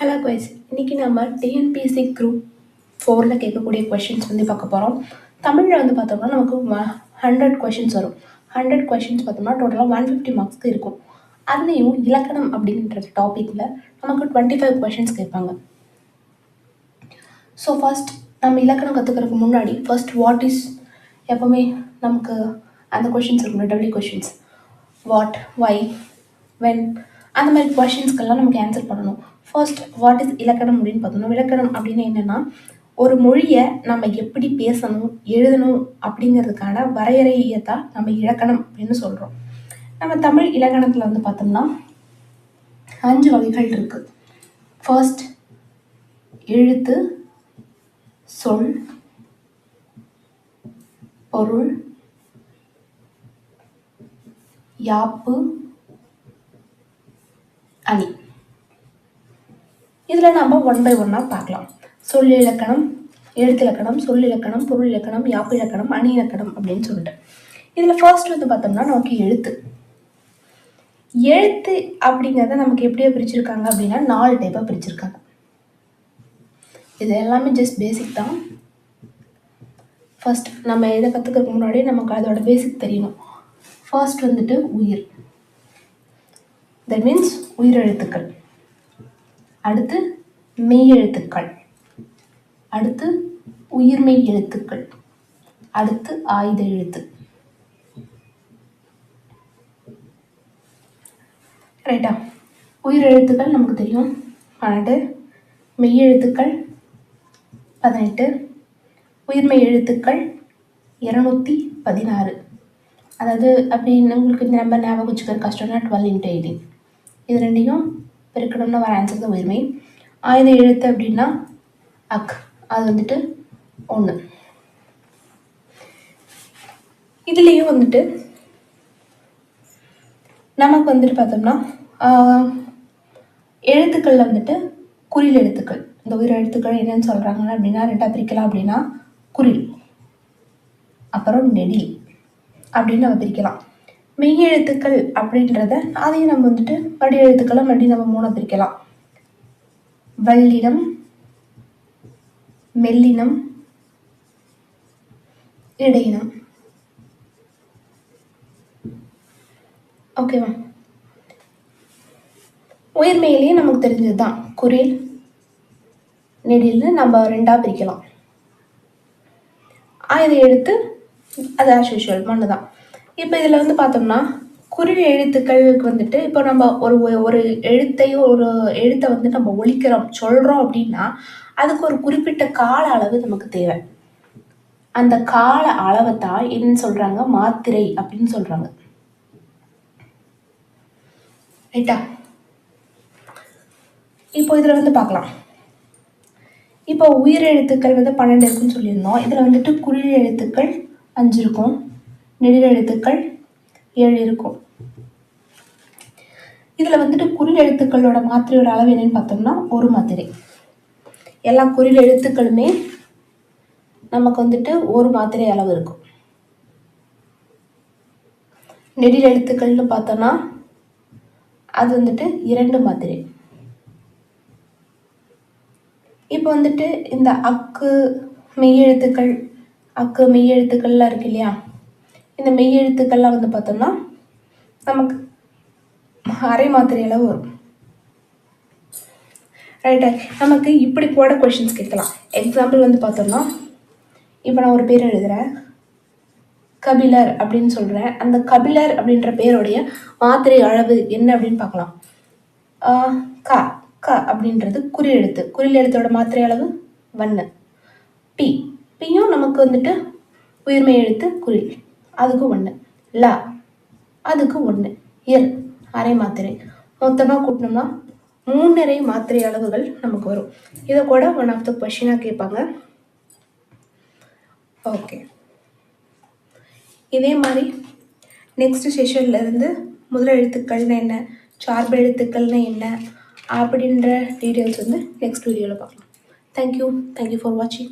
Hello choice இன்றைக்கி நம்ம TNPSC group ஃபோரில் கேட்கக்கூடிய கொஷின்ஸ் வந்து பார்க்க போகிறோம் தமிழில் வந்து பார்த்தோம்னா நமக்கு ஹண்ட்ரட் கொஷின்ஸ் வரும். ஹண்ட்ரட் கொஷின்ஸ் பார்த்தோம்னா டோட்டலாக ஒன் ஃபிஃப்டி மார்க்ஸ்க்கு இருக்கும். அதுலேயும் இலக்கணம் அப்படின்ற டாப்பிக்கில் நமக்கு டுவெண்ட்டி ஃபைவ் கொஷின்ஸ் கேட்பாங்க. ஸோ ஃபஸ்ட் நம்ம இலக்கணம் கற்றுக்கிறதுக்கு முன்னாடி ஃபஸ்ட் வாட் இஸ் எப்போவுமே நமக்கு அந்த கொஷின்ஸ் இருக்கணும் W questions what why when அந்த மாதிரி கொஷின்ஸ்க்கெல்லாம் நமக்கு ஆன்சர் பண்ணணும். ஃபர்ஸ்ட் வாட் இஸ் இலக்கணம் அப்படின்னு பார்த்தோம்னா இலக்கணம் அப்படின்னு என்னென்னா ஒரு மொழியை நம்ம எப்படி பேசணும் எழுதணும் அப்படிங்கிறதுக்கான வரையறையை தான் நம்ம இலக்கணம் அப்படின்னு சொல்கிறோம் நம்ம தமிழ் இலக்கணத்தில் வந்து பார்த்தோம்னா அஞ்சு வகைகள் இருக்குது ஃபர்ஸ்ட் எழுத்து சொல் பொருள் யாப்பு அணி. இதில் நம்ம ஒன் பை ஒன்னாக பார்க்கலாம். சொல் இலக்கணம் எழுத்து இலக்கணம் சொல் இலக்கணம் பொருள் இலக்கணம் யாப்பு இலக்கணம் அணி இலக்கணம் அப்படின்னு சொல்லிட்டு. இதில் ஃபர்ஸ்ட் வந்து பார்த்தோம்னா நமக்கு எழுத்து. எழுத்து அப்படிங்கிறத நமக்கு எப்படியோ பிரிச்சிருக்காங்க அப்படின்னா நாலு டைப்பாக பிரிச்சிருக்காங்க. இது எல்லாமே ஜஸ்ட் பேசிக் தான். ஃபஸ்ட் நம்ம இதை கற்றுக்கிறதுக்கு முன்னாடி நமக்கு அதோட பேசிக் தெரியணும். ஃபர்ஸ்ட் வந்துட்டு உயிர். தட் மீன்ஸ் உயிரெழுத்துக்கள். அடுத்து மெய்யெழுத்துக்கள். அடுத்து உயிர்மெய் எழுத்துக்கள். அடுத்து ஆயுத எழுத்து. ரைட்டா உயிர் எழுத்துக்கள் நமக்கு தெரியும். பன்னெண்டு. மெய்யெழுத்துக்கள். பதினெட்டு. உயிர்மெய் எழுத்துக்கள். இரநூத்தி பதினாறு. அதாவது அப்படின்னு உங்களுக்கு இந்த நம்பர் ஞாபகம் வச்சுக்கிற கஷ்டம்னா டுவெல் இன்ட்டு எயிட்டீன் இது ரெண்டையும் பெருக்கணும்னு வர ஆன்சர் தான் உரிமை ஆயுத எழுத்து அப்படின்னா அக் அது வந்துட்டு ஒன்று இதுலேயும் வந்துட்டு நமக்கு வந்துட்டு பார்த்தோம்னா எழுத்துக்களில் வந்துட்டு குறில் எழுத்துக்கள். இந்த உயிர் எழுத்துக்கள் என்னென்னு சொல்கிறாங்க அப்படின்னா ரெண்டாக பிரிக்கலாம் அப்படின்னா குறில். அப்புறம் நெடில். அப்படின்னு நம்ம பிரிக்கலாம். மெய் எழுத்துக்கள் அப்படின்றத அதையும் நம்ம வந்துட்டு வடி எழுத்துக்களை மறுபடியும் நம்ம மூணாக பிரிக்கலாம். வல்லினம் மெல்லினம் இடையினம். ஓகேவா உயிர்மையிலேயே நமக்கு தெரிஞ்சது தான் குரில் நெடில்னு நம்ம ரெண்டாக பிரிக்கலாம். ஆயுத எழுத்து அது ஆஸ் யூஷுவல் மண்ணு தான் இப்போ இதில் வந்து பார்த்தோம்னா குருவி எழுத்துக்களுக்கு வந்துட்டு இப்போ நம்ம ஒரு ஒரு எழுத்தையும் ஒரு எழுத்தை வந்து நம்ம ஒழிக்கிறோம் சொல்கிறோம் அப்படின்னா அதுக்கு ஒரு குறிப்பிட்ட கால அளவு நமக்கு தேவை. அந்த கால அளவை தான் என்னன்னு சொல்கிறாங்க மாத்திரை அப்படின்னு சொல்கிறாங்க ரைட்டா? இப்போ இதில் வந்து பார்க்கலாம் இப்போ உயிர் எழுத்துக்கள் வந்து பன்னெண்டு இருக்குன்னு சொல்லியிருந்தோம். இதில் வந்துட்டு குறி எழுத்துக்கள் அஞ்சு இருக்கும். நெடிலெழுத்துக்கள் ஏழு இருக்கும். இதில் வந்துட்டு குறில் எழுத்துக்களோட மாத்திரையோட அளவு என்னன்னு பார்த்தோம்னா ஒரு மாத்திரை. எல்லா குறில் எழுத்துக்களுமே நமக்கு வந்துட்டு ஒரு மாத்திரை அளவு இருக்கும். நெடில் எழுத்துக்கள்னு பார்த்தோம்னா அது வந்துட்டு இரண்டு மாத்திரை. இப்போ வந்துட்டு இந்த அக்கு மெய்யெழுத்துக்கள் அக்கு மெய்யெழுத்துக்கள்லாம் இருக்கு இல்லையா? இந்த மெய் எழுத்துக்கள்லாம் வந்து பார்த்தோம்னா நமக்கு அரை மாத்திரை அளவு வரும். ரைட்டா நமக்கு இப்படி கூட கொஷின்ஸ் கேட்கலாம். எக்ஸாம்பிள் வந்து பார்த்தோம்னா இப்போ நான் ஒரு பேர் எழுதுகிறேன் கபிலர் அப்படின்னு சொல்கிறேன் அந்த கபிலர் அப்படின்ற பேருடைய மாத்திரை அளவு என்ன அப்படின்னு பார்க்கலாம். க க அப்படின்றது குறி எழுத்து. குறில் எழுத்தோட மாத்திரை அளவு வண்ணு. பி பியும் நமக்கு வந்துட்டு உயிர்மை எழுத்து குறில் அதுக்கு ஒன்று லா அதுக்கு ஒன்று இர் அரை மாத்திரை. மொத்தமாக கூட்டினோம்னா மூணரை மாத்திரை அளவுகள் நமக்கு வரும். இதை கூட ஒன் ஆஃப் த கொஷினாக கேட்பாங்க. ஓகே இதே மாதிரி நெக்ஸ்ட் செஷன்லேருந்து முதல் எழுத்துக்கள்னு என்ன சார்பு எழுத்துக்கள்னு என்ன அப்படின்ற டீட்டெயில்ஸ் வந்து நெக்ஸ்ட் வீடியோவில் பார்க்கலாம். தேங்க்யூ தேங்க்யூ ஃபார் வாட்சிங்